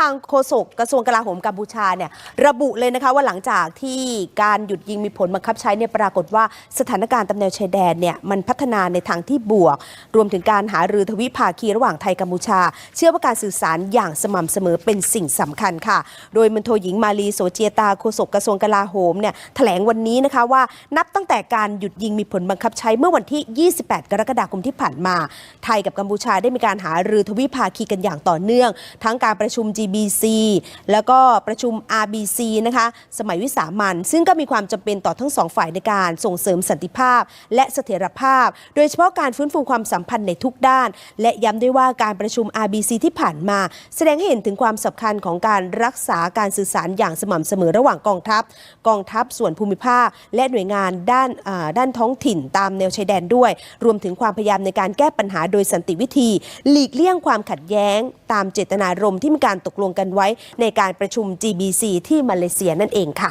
ทางโฆษกกระทรวงกลาโหมกัมพูชาเนี่ยระบุเลยนะคะว่าหลังจากที่การหยุดยิงมีผลบังคับใช้เนี่ยปรากฏว่าสถานการณ์ตามแนวชายแดนเนี่ยมันพัฒนาในทางที่บวก รวมถึงการหารือทวิภาคีระหว่างไทยกัมพูชา เชื่อว่าการสื่อสารอย่างสม่ำเสมอเป็นสิ่งสำคัญค่ะ โดยมันโทหญิงมาลีโสเจียตาโฆษกกระทรวงกลาโหมเนี่ยแถลงวันนี้นะคะว่านับตั้งแต่การหยุดยิงมีผลบังคับใช้เมื่อวันที่ 28 กรกฎาคมที่ผ่านมา ไทยกับกัมพูชาได้มีการหารือทวิภาคีกันอย่างต่อเนื่อง ทั้งการประชุม G GBC แล้วก็ประชุม RBC นะคะสมัยวิสามันซึ่งก็มีความจำเป็นต่อทั้งสองฝ่ายในการส่งเสริมสันติภาพ และเสถียรภาพ โดยเฉพาะการฟื้นฟูความสัมพันธ์ในทุกด้าน และย้ำด้วยว่าการประชุม RBC ที่ผ่านมา แสดงให้เห็นถึงความสำคัญของการรักษาการสื่อสารอย่างสม่ำเสมอระหว่างกองทัพ กองทัพส่วนภูมิภาค และหน่วยงานด้านด้านท้องถิ่นตามแนวชายแดนด้วย รวมถึงความพยายามในการแก้ปัญหาโดยสันติวิธี หลีกเลี่ยงความขัดแย้ง ตามเจตนารมณ์ที่มีการตกลงกันไว้ในการประชุม GBC ที่มาเลเซียนั่นเองค่ะ